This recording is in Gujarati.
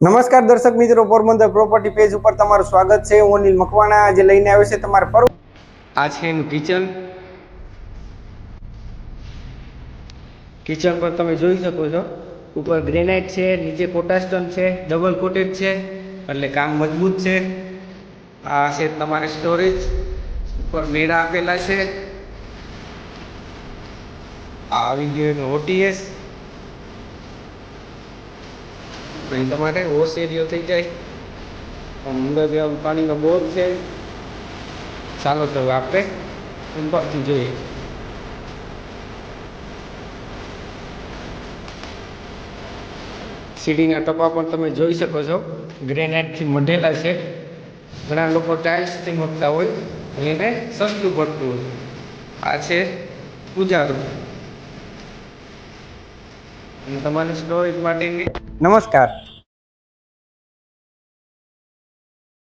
નમસ્કાર દર્શક મિત્રો, પોરબંદર પ્રોપર્ટી પેજ ઉપર તમારું સ્વાગત છે. હું અનિલ મકવાણા, આજે લઈને આવ્યો છે તમારે પર આ છે એનું કિચન. કિચન પર તમે જોઈ શકો છો. ઉપર ગ્રેનાઇટ છે, નીચે કોટાસ્ટન છે, ડબલ કોટેડ છે, એટલે કામ મજબૂત છે. આ છે તમારે સ્ટોરેજ ઉપર મેળા આપેલા છે. આવી ગયો ઓટીએસ અહીં તમારે ઓસ એરિયો થઈ જાય. અંદર ત્યાં પાણીનો બોર છે, ચાલો તો આપણે ઉપરથી જોઈએ. સીડીના ટપા પણ તમે જોઈ શકો છો. ગ્રેનાઇટથી મઢેલા છે. ઘણા લોકો ટાઇલ્સથી મગતા હોય એને સસ્તું પડતું હોય. આ છે પૂજા તમારે સ્ટોરેજ માટેની. નમસ્કાર.